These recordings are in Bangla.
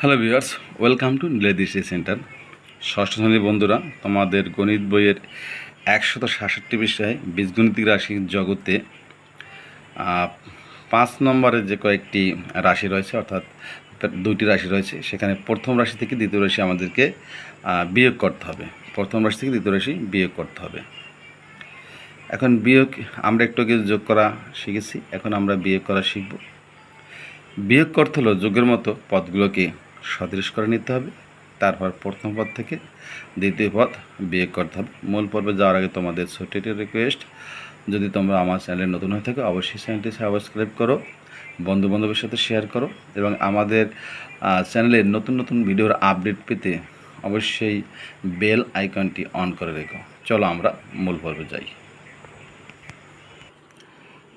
Hello viewers, welcome to Niladishi centre. ষষ্ঠ শ্রেণির বন্ধুরা, তোমাদের গণিত বইয়ের একশত সাতষট্টি বিষয়ে বীজগণিতিক রাশির জগতে পাঁচ নম্বরের যে কয়েকটি রাশি রয়েছে, অর্থাৎ দুইটি রাশি রয়েছে, সেখানে প্রথম রাশি থেকে দ্বিতীয় রাশি আমাদেরকে বিয়োগ করতে হবে। প্রথম রাশি থেকে দ্বিতীয় রাশি বিয়োগ করতে হবে। এখন বিয়োগ, আমরা একটু আগে যোগ করা শিখেছি, এখন আমরা বিয়োগ করা শিখব। বিয়োগ করতে হলো যোগের মতো পদগুলোকে সদৃশ করে নিতে হবে। তারপর প্রথম পদ থেকে দ্বিতীয় পদ বিয়োগ করতে হবে। মূল পর্বে যাওয়ার আগে তোমাদের ছোট্ট রিকোয়েস্ট যদি তোমরা আমার চ্যানেলে নতুন হয়ে থাকো, অবশ্যই চ্যানেলটি সাবস্ক্রাইব করো বন্ধু বান্ধবের সাথে শেয়ার করো এবং আমাদের চ্যানেলে নতুন নতুন ভিডিওর আপডেট পেতে অবশ্যই বেল আইকনটি অন করে রেখো। চলো আমরা মূল পর্বে যাই।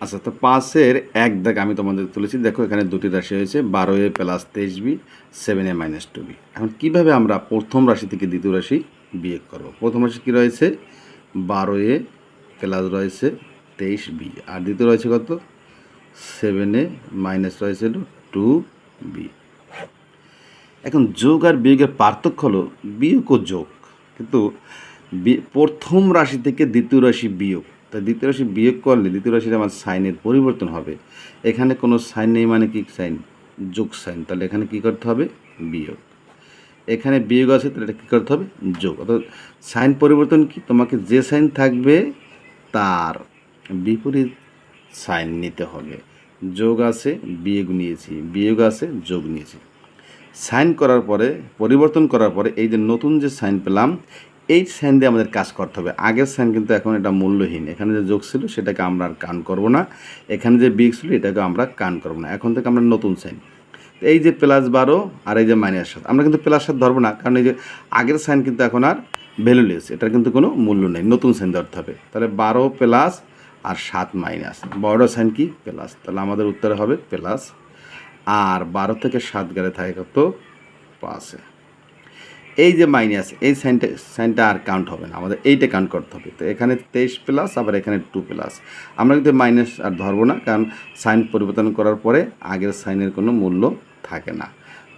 আচ্ছা তো পাঁচের এক দাগ আমি তোমাদের তুলেছি। দেখো, এখানে দুটি রাশি হয়েছে, বারো এ প্লাস তেইশ B, seven A minus two B. এখন কীভাবে আমরা প্রথম রাশি থেকে দ্বিতীয় রাশি বিয়োগ করব? প্রথম রাশি কী রয়েছে? বারো এ প্লাস রয়েছে তেইশ বি। আর দ্বিতীয় রয়েছে কত? সেভেন এ মাইনাস রয়েছে টু বি। এখন যোগ আর বিয়োগের পার্থক্য হলো বিয়োগ ও যোগ। কিন্তু প্রথম রাশি থেকে দ্বিতীয় রাশি বিয়োগ তা দ্বিতীয় রাশি বিয়োগ করলে দ্বিতীয় রাশির আমার সাইনের পরিবর্তন হবে। এখানে কোনো সাইন নেই মানে কি? সাইন, যোগ সাইন। তাহলে এখানে কি করতে হবে? বিয়োগ। এখানে বিয়োগ আছে, তাহলে এটা কী করতে হবে? যোগ। অর্থাৎ সাইন পরিবর্তন কি? তোমাকে যে সাইন থাকবে, তার বিপরীত সাইন নিতে হবে। যোগ আছে, বিয়োগ নিয়েছি। বিয়োগ আছে, যোগ নিয়েছি। সাইন করার পরে, পরিবর্তন করার পরে এই যে নতুন যে সাইন পেলাম এই সাইন দিয়ে আমাদের কাজ করতে হবে। আগের সাইন কিন্তু এখন এটা মূল্যহীন। এখানে যে যোগ ছিল সেটাকে আমরা আর কান করব না। এখানে যে বিগ ছিল এটাকে আমরা কান করব না। এখন থেকে আমরা নতুন সাইন এই যে প্লাস বারো আর এই যে মাইনাস সাত, আমরা কিন্তু প্লাস সাত ধরবো না। কারণ এই যে আগের সাইন কিন্তু এখন আর ভ্যালুলেস এটার কিন্তু কোনো মূল্য নেই। নতুন সাইন ধরতে হবে। তাহলে বারো প্লাস আর সাত মাইনাস বড় সাইন কি? প্লাস তাহলে আমাদের উত্তরে হবে প্লাস আর বারো থেকে সাত গেলে থাকে কত? পাঁচে। এই যে মাইনাস এই সাইনটা সাইনটা আর কাউন্ট হবে না। আমাদের এইটা কাউন্ট করতে হবে। তো এখানে তেইশ প্লাস আবার এখানে টু প্লাস আমরা কিন্তু মাইনাস আর ধরবো না, কারণ সাইন পরিবর্তন করার পরে আগের সাইনের কোনো মূল্য থাকে না।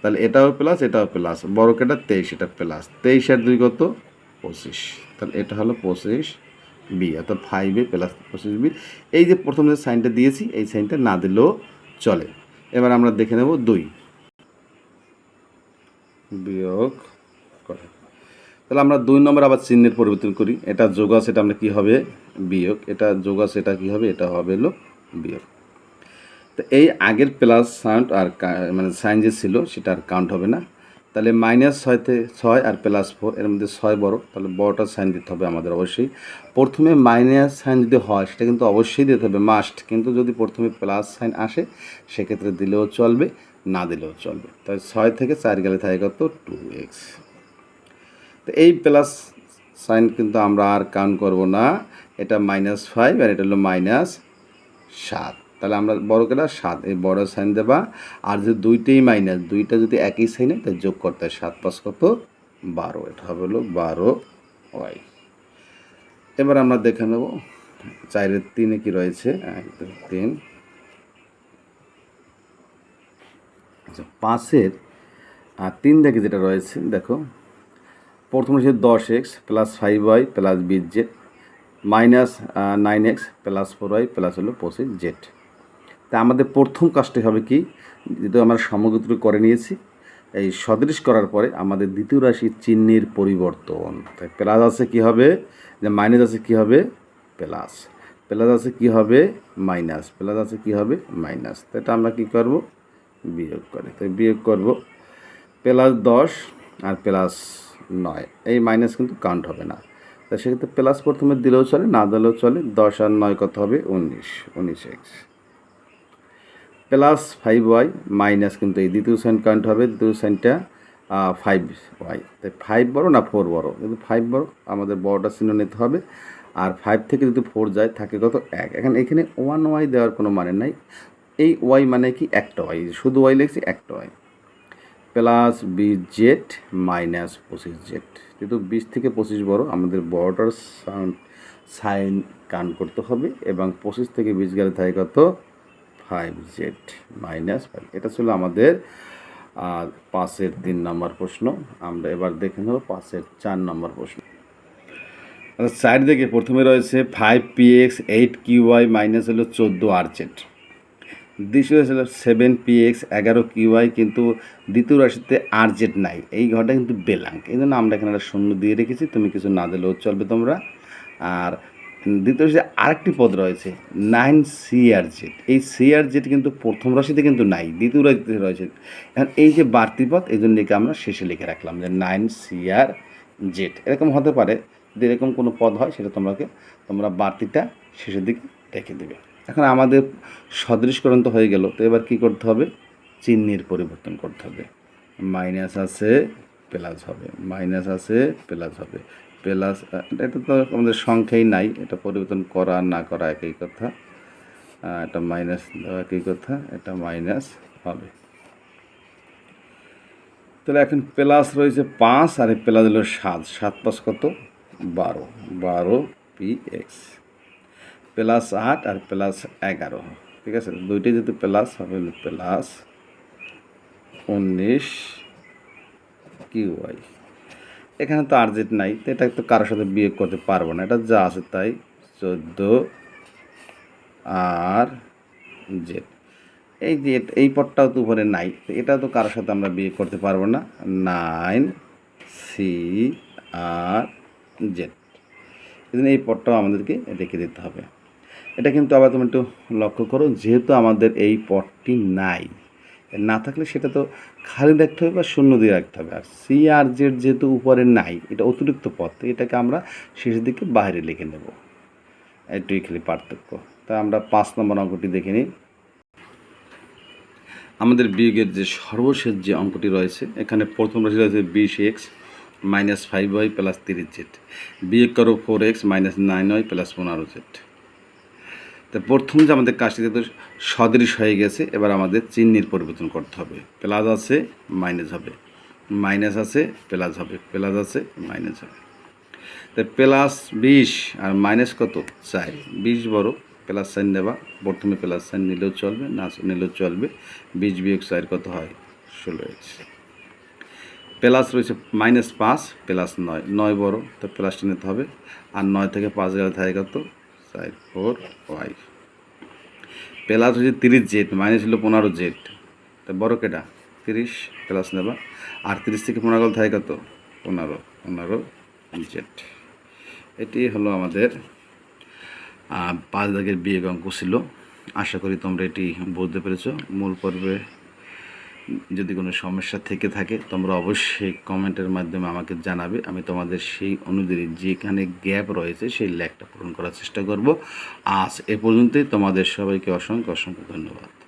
তাহলে এটাও প্লাস এটাও প্লাস বড় কেটা তেইশ, এটা প্লাস তেইশ আর দুই কত? পঁচিশ। তাহলে এটা হলো পঁচিশ বি অর্থাৎ ফাইভে প্লাস পঁচিশ বি এই যে প্রথম যে সাইনটা দিয়েছি, এই সাইনটা না দিলেও চলে। এবার আমরা দেখে নেব দুই। বিয়োগ তাহলে আমরা দুই নম্বর আবার চিহ্নের পরিবর্তন করি। এটা যোগ আছে, এটা আমরা কী হবে? বিয়োগ। এটা যোগ আছে, এটা কী হবে? এটা হবে হলো বিয়োগ। তো এই আগের প্লাস সাউন্ড আর মানে সাইন যে ছিল, সেটা আর কাউন্ট হবে না। তাহলে মাইনাস ছয়তে ছয় আর প্লাস ফোর এর মধ্যে ছয় বড়, তাহলে বড়টা সাইন দিতে হবে আমাদের অবশ্যই। প্রথমে মাইনাস সাইন যদি হয়, সেটা কিন্তু অবশ্যই দিতে হবে মাস্ট কিন্তু যদি প্রথমে প্লাস সাইন আসে, সেক্ষেত্রে দিলেও চলবে, না দিলেও চলবে। তাই ছয় থেকে চার গেলে থাকে কত? টু এক্স তো এই প্লাস সাইন কিন্তু আমরা আর কাউন্ট করব না। এটা মাইনাস ফাইভ আর এটা হলো মাইনাস সাত। তাহলে আমরা বড় কেটা সাত এই বড় সাইন দেবা। আর যদি দুইটাই মাইনাস দুইটা যদি একই সাইনে তাহলে যোগ করতে হয় সাত পাঁচ কত? বারো। এটা হবে হলো বারো ওয়াই। এবার আমরা দেখে নেব চারের তিনে কি রয়েছে? এক, তিন। আচ্ছা পাঁচের আর তিন দেখে যেটা রয়েছে দেখো। প্রথম হচ্ছে দশ X plus five Y plus বিশ Z, minus nine X plus four Y plus হলো পঁচিশ জেড। তা আমাদের প্রথম কাজটি হবে কি? যেহেতু আমরা সমগ্র করে নিয়েছি, এই সদৃশ করার পরে আমাদের দ্বিতীয় রাশির চিহ্নের পরিবর্তন। তাই প্লাস আছে কি হবে? যে মাইনাস আছে কি হবে? প্লাস। প্লাস আছে কি হবে? মাইনাস। প্লাস আছে কি হবে? মাইনাস। তো এটা আমরা কি করব? বিয়োগ করে। তাই বিয়োগ করব। প্লাস দশ আর প্লাস নয়। এই মাইনাস কিন্তু কাউন্ট হবে না। তা সেক্ষেত্রে প্লাস প্রথমে দিলেও চলে, না দিলেও চলে, দশ আর নয় কত হবে? উনিশ। উনিশ x plus five y minus কিন্তু এই দ্বিতীয় সাইন কাউন্ট হবে, দ্বিতীয় সাইনটা ফাইভ ওয়াই তাই ফাইভ বড় না ফোর বড়? কিন্তু ফাইভ বড়, আমাদের বড়টা চিহ্ন নিতে হবে। আর ফাইভ থেকে যদি ফোর যায়, থাকে কত? এক। এখন এখানে ওয়ান ওয়াই দেওয়ার কোনো মানে নাই। এই ওয়াই মানে কি? একটা ওয়াই শুধু ওয়াই লিখছি একটা ওয়াই প্লাস বিশ জেড মাইনাস পঁচিশ জেড। যেহেতু বিশ থেকে পঁচিশ বড়, আমাদের বড়টার সাউন্ড সাইন কান করতে হবে এবং পঁচিশ থেকে বিশ গেলে থাকে কত? Five Z minus five. এটা ছিল আমাদের, আর পাঁচের তিন নম্বর প্রশ্ন। আমরা এবার দেখে নেব পাঁচের চার নম্বর প্রশ্ন। আচ্ছা সাইড থেকে প্রথমে রয়েছে five P X eight Q Y minus হলো চোদ্দ আর দ্বিতীয় হয়েছিল সেভেন পি এক্স এগারো কিউ ওয়াই কিন্তু দ্বিতীয় রাশিতে আর জেড নাই। এই ঘরটা কিন্তু বেলাঙ্ক এই জন্য আমরা এখানে একটা শূন্য দিয়ে রেখেছি। তুমি কিছু না দিলেও চলবে তোমরা। আর দ্বিতীয় রাশিতে আরেকটি পদ রয়েছে নাইন সি আর জেড এই সি আর জেড কিন্তু প্রথম রাশিতে কিন্তু নাই, দ্বিতীয় রাশিতে রয়েছে। এখন এই যে বাড়তি পদ, এই জন্য আমরা শেষে লিখে রাখলাম যে নাইন সি আর জেড এরকম হতে পারে যদি এরকম কোনো পদ হয়, সেটা তোমরাকে তোমরা বাড়তিটা শেষের দিকে রেখে দেবে। এখন আমাদের সদৃশকরণ তো হয়ে গেল। তো এবার কি করতে হবে? চিহ্নের পরিবর্তন করতে হবে। মাইনাস আছে, প্লাস হবে। মাইনাস আছে, প্লাস হবে। প্লাস এটা তো আমাদের সংখ্যাই নাই। এটা পরিবর্তন করা, না করা একই কথা। এটা মাইনাস দেওয়া একই কথা। এটা মাইনাস হবে। তাহলে এখন প্লাস রয়েছে পাঁচ, আর প্লাস হলো সাত। সাত পাঁচ কত? বারো। বারো পি এক্স। প্লাস আট আর প্লাস এগারো। ঠিক আছে? দুইটাই যেহেতু প্লাস, হবে প্লাস উনিশ কিউ ওয়াই এখানে তো আর্জেন্ট নাই, তো এটা তো কারোর সাথে বিয়ে করতে পারব না। এটা যা আছে তাই চোদ্দ আর জেড। এই যে এই পদটাও তো উপরে নাই এটা তো কারোর সাথে আমরা বিয়ে করতে পারব না। Nine C R Z. এই পদটাও আমাদেরকে রেখে দিতে হবে। এটা কিন্তু আবার তুমি একটু লক্ষ্য করো, যেহেতু আমাদের এই পদটি নাই, না থাকলে সেটা তো খালি রাখতে হবে বা শূন্য দিয়ে রাখতে হবে। আর সি আর জেড যেহেতু উপরে নাই, এটা অতিরিক্ত পথ এটাকে আমরা শেষের দিকে বাইরে লিখে নেব। এটুই খালি পার্থক্য। তা আমরা পাঁচ নম্বর অঙ্কটি দেখে নিই। আমাদের বিয়োগের যে সর্বশেষ যে অঙ্কটি রয়েছে, এখানে প্রথম রাশি রয়েছে বিশ X minus five Y plus তিরিশ জেড। বিয়োগ করো four X minus nine Y plus পনেরো জেড। তো প্রথম যে আমাদের কাজটি তো সদৃশ হয়ে গেছে, এবার আমাদের চিহ্নের পরিবর্তন করতে হবে। প্লাস আছে, মাইনাস হবে। মাইনাস আছে, প্লাস হবে। প্লাস আছে, মাইনাস হবে। তো প্লাস বিশ, আর মাইনাস কত? চার। বিশ বড়, প্লাস সাইন দেবা প্রথমে প্লাস সাইন নিলেও চলবে, না নিলেও চলবে। বিশ বিয়োগ চার কত হয়? ষোলো এক্স। প্লাস রয়েছে মাইনাস পাঁচ, প্লাস নয়। নয় বড়, তো প্লাসটা নিতে হবে। আর নয় থেকে পাঁচ গেলে থাকে কত? চার ফোর ওয়াই প্লাস হচ্ছে তিরিশ জেড মাইনাস হলো পনেরো জেড তো বড় কেটা? তিরিশ প্লাস নেবা। আর তিরিশ থেকে পনেরো গেলে কত? পনেরো পনেরো জেড এটি হলো আমাদের পাঁচ দাগের বিয়োগ অঙ্ক ছিল। আশা করি তোমরা এটি বুঝতে পেরেছ। মূল পর্বে যদি কোনো সমস্যা থেকে থাকে, তোমরা অবশ্যই কমেন্টের মাধ্যমে আমাকে জানাবে। আমি তোমাদের সেই অনুযায়ী যেখানে গ্যাপ রয়েছে, সেই ল্যাকটা পূরণ করার চেষ্টা করব। আজ এ পর্যন্তই। তোমাদের সবাইকে অসংখ্য অসংখ্য ধন্যবাদ।